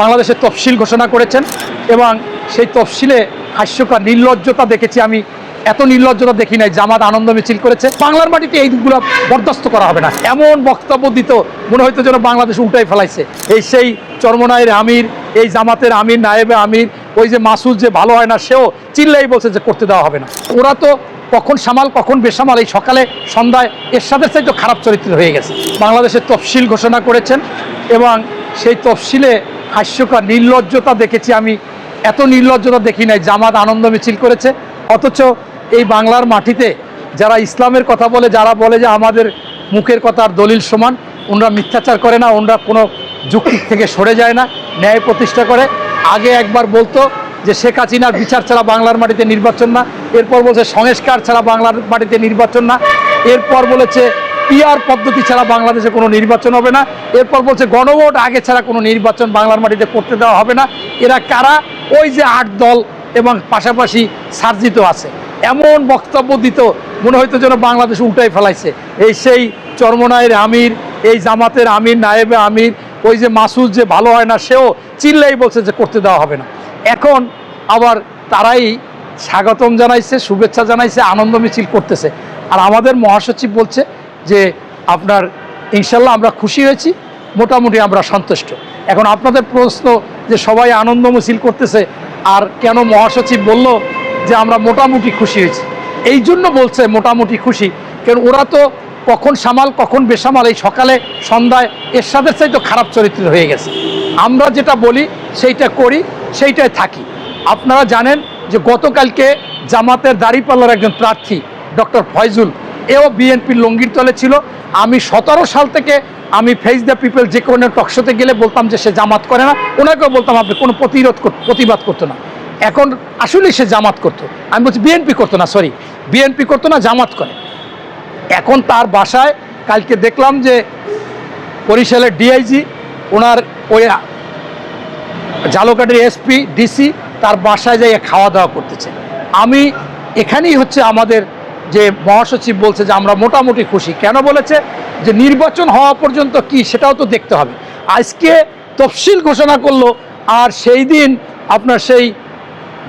বাংলাদেশের তফসিল ঘোষণা করেছেন এবং সেই তফসিলে হাস্যকর নির্লজ্জতা দেখেছি আমি। এত নির্লজ্জতা দেখি নাই, জামাত আনন্দ মিছিল করেছে। বাংলার মাটিতে এইগুলো বরদাস্ত করা হবে না। এমন বক্তব্য দিত, মনে হয়তো যেন বাংলাদেশ উল্টাই ফেলাইছে। এই সেই চর্মনায়ের আমির, এই জামাতের আমির, নায়েবে আমির, ওই যে মাসুদ যে ভালো হয় না, সেও চিল্লাই বলছে যে করতে দেওয়া হবে না। ওরা তো কখন সামাল, কখন বেসামাল, এই সকালে, সন্ধ্যায় এর সাথে চাইতে খারাপ চরিত্র হয়ে গেছে। বাংলাদেশের তফসিল ঘোষণা করেছেন এবং সেই তফসিলে হাস্যকর নির্লজ্জতা দেখেছি আমি। এত নির্লজ্জতা দেখি নাই, জামাত আনন্দ মিছিল করেছে। অথচ এই বাংলার মাটিতে যারা ইসলামের কথা বলে, যারা বলে যে আমাদের মুখের কথা আর দলিল সমান, ওনরা মিথ্যাচার করে না, ওনরা কোনো যুক্তি থেকে সরে যায় না, ন্যায় প্রতিষ্ঠা করে। আগে একবার বলতো যে শেখ হাসিনার বিচার ছাড়া বাংলার মাটিতে নির্বাচন না, এরপর বলছে সংস্কার ছাড়া বাংলার মাটিতে নির্বাচন না, এরপর বলেছে পিআর পদ্ধতি ছাড়া বাংলাদেশে কোনো নির্বাচন হবে না। এরপর বলছে, গণভোট আগে ছাড়া কোনো নির্বাচন বাংলার মাটিতে করতে দেওয়া হবে না। এরা কারা? ওই যে আট দল এবং পাশাপাশি সার্জিত আছে। এমন বক্তব্য দিত, মনে হয়তো যেন বাংলাদেশ উল্টাই ফেলাইছে। এই সেই চরমনায়ের আমির, এই জামাতের আমির, নায়েবে আমির, ওই যে মাসুদ যে ভালো হয় না, সেও চিল্লাই বলছে যে করতে দেওয়া হবে না। এখন আবার তারাই স্বাগতম জানাইছে, শুভেচ্ছা জানাইছে, আনন্দ মিছিল করতেছে। আর আমাদের মহাসচিব বলছে যে আপনার ইনশাল্লাহ আমরা খুশি হয়েছি, মোটামুটি আমরা সন্তুষ্ট। এখন আপনাদের প্রশ্ন যে সবাই আনন্দ মিছিল করতেছে, আর কেন মহাসচিব বলল যে আমরা মোটামুটি খুশি হয়েছি? এই জন্য বলছে মোটামুটি খুশি। কারণ ওরা তো কখন সামাল, কখন বেসামাল, এই সকালে, সন্ধ্যায়, এর সাথে এরশাদের চাইতে খারাপ চরিত্র হয়ে গেছে। আমরা যেটা বলি, সেইটা করি, সেইটাই থাকি। আপনারা জানেন যে গতকালকে জামাতের দাঁড়িপাল্লার একজন প্রার্থী, ডক্টর ফয়জুল এও বিএনপির লঙ্গির তলে ছিল। আমি সতেরো সাল থেকে আমি ফেস দ্য পিপল যে কোনো টকশোতে গেলে বলতাম যে সে জামাত করে না। ওনাকেও বলতাম, আপনি কোনো প্রতিরোধ প্রতিবাদ করতো না। এখন আসলেই সে জামাত করতো। আমি বলছি, বিএনপি করতো না সরি বিএনপি করতো না, জামাত করে। এখন তার বাসায় কালকে দেখলাম যে বরিশালের ডিআইজি ওনার ওই ঝালকাঠির এসপি ডিসি তার বাসায় যাইয়ে খাওয়া দাওয়া করতেছে। আমি এখানেই হচ্ছে আমাদের যে মহাসচিব বলছে যে আমরা মোটামুটি খুশি। কেন বলেছে? যে নির্বাচন হওয়া পর্যন্ত কি, সেটাও তো দেখতে হবে। আজকে তফসিল ঘোষণা করল, আর সেই দিন আপনার সেই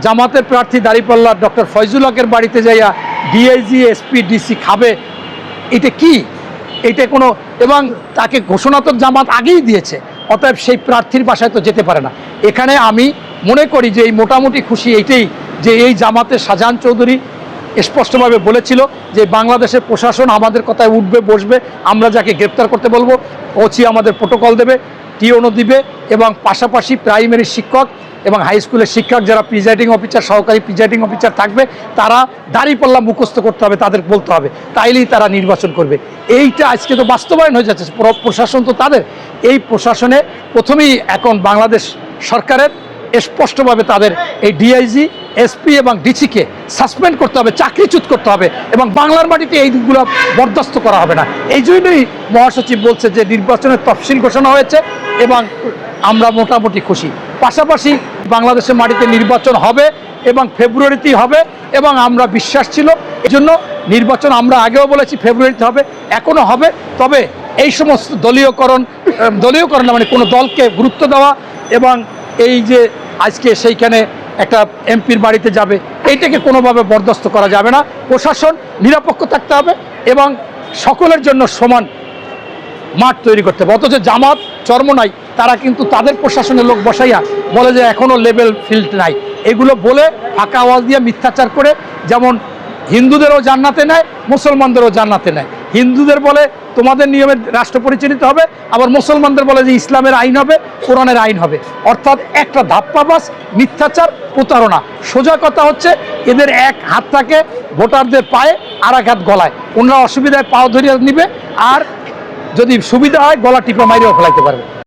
জামাতের প্রার্থী দাঁড়িপাল্লা ডক্টর ফয়জুল হকের বাড়িতে যাইয়া ডিআইজি এসপি ডিসি খাবে। এটা কি? এটা কোনো, এবং তাকে ঘোষণা তো জামাত আগেই দিয়েছে, অতএব সেই প্রার্থীর বাসায় তো যেতে পারে না। এখানে আমি মনে করি যে এই মোটামুটি খুশি এইটাই, যে এই জামাতের শাহজাহান চৌধুরী স্পষ্টভাবে বলেছিল যে বাংলাদেশের প্রশাসন আমাদের কথায় উঠবে, বসবে, আমরা যাকে গ্রেপ্তার করতে বলব, ওসি আমাদের প্রোটোকল দেবে, টিওনো দিবে এবং পাশাপাশি প্রাইমারি শিক্ষক এবং হাই স্কুলের শিক্ষক যারা প্রিজাইডিং অফিসার, সহকারী প্রিজাইডিং অফিসার থাকবে, তারা দাঁড়িপাল্লা মুখস্থ করতে হবে, তাদের বলতে হবে। তাইলেই তারা নির্বাচন করবে। এইটা আজকে তো বাস্তবায়ন হয়ে যাচ্ছে, প্রশাসন তো তাদের। এই প্রশাসনে প্রথমেই এখন বাংলাদেশ সরকারের স্পষ্টভাবে তাদের এই ডিআইজি এসপি এবং ডিসিকে সাসপেন্ড করতে হবে, চাকরিচ্যুত করতে হবে এবং বাংলার মাটিতে এইগুলো বরদাস্ত করা হবে না। এই জন্যই মহাসচিব বলছে যে নির্বাচনের তফসিল ঘোষণা হয়েছে এবং আমরা মোটামুটি খুশি। পাশাপাশি বাংলাদেশের মাটিতে নির্বাচন হবে এবং ফেব্রুয়ারিতেই হবে এবং আমরা বিশ্বাস ছিল। এই জন্য নির্বাচন আমরা আগেও বলেছি, ফেব্রুয়ারিতে হবে, এখনও হবে। তবে এই সমস্ত দলীয়করণ দলীয়করণ মানে কোনো দলকে গুরুত্ব দেওয়া এবং এই যে আজকে সেইখানে একটা এমপির বাড়িতে যাবে। এইটাকে কোনোভাবে বরদাস্ত করা যাবে না। প্রশাসন নিরপেক্ষ থাকতে হবে এবং সকলের জন্য সমান মাঠ তৈরি করতে হবে। অথচ জামাত চর্ম নাই, তারা কিন্তু তাদের প্রশাসনের লোক বসাইয়া বলে যে এখনও লেভেল ফিল্ড নাই। এগুলো বলে ফাঁকা আওয়াজ দিয়ে মিথ্যাচার করে, যেমন হিন্দুদেরও জান্নাতে নেয়, মুসলমানদেরও জান্নাতে নেয়। হিন্দুদের বলে তোমাদের নিয়মে রাষ্ট্র পরিচালিত হবে, আবার মুসলমানদের বলে যে ইসলামের আইন হবে, কোরআনের আইন হবে। অর্থাৎ একটা ধাপ্পাবাস, মিথ্যাচার, প্রতারণা। সোজা কথা হচ্ছে, এদের এক হাত থাকে ভোটারদের পায়ে আর এক হাত গলায়। ওনারা অসুবিধায় পাও ধরিয়ে নিবে, আর যদি সুবিধা হয়, গলা টিপে মাইরেও ফেলাইতে পারবে।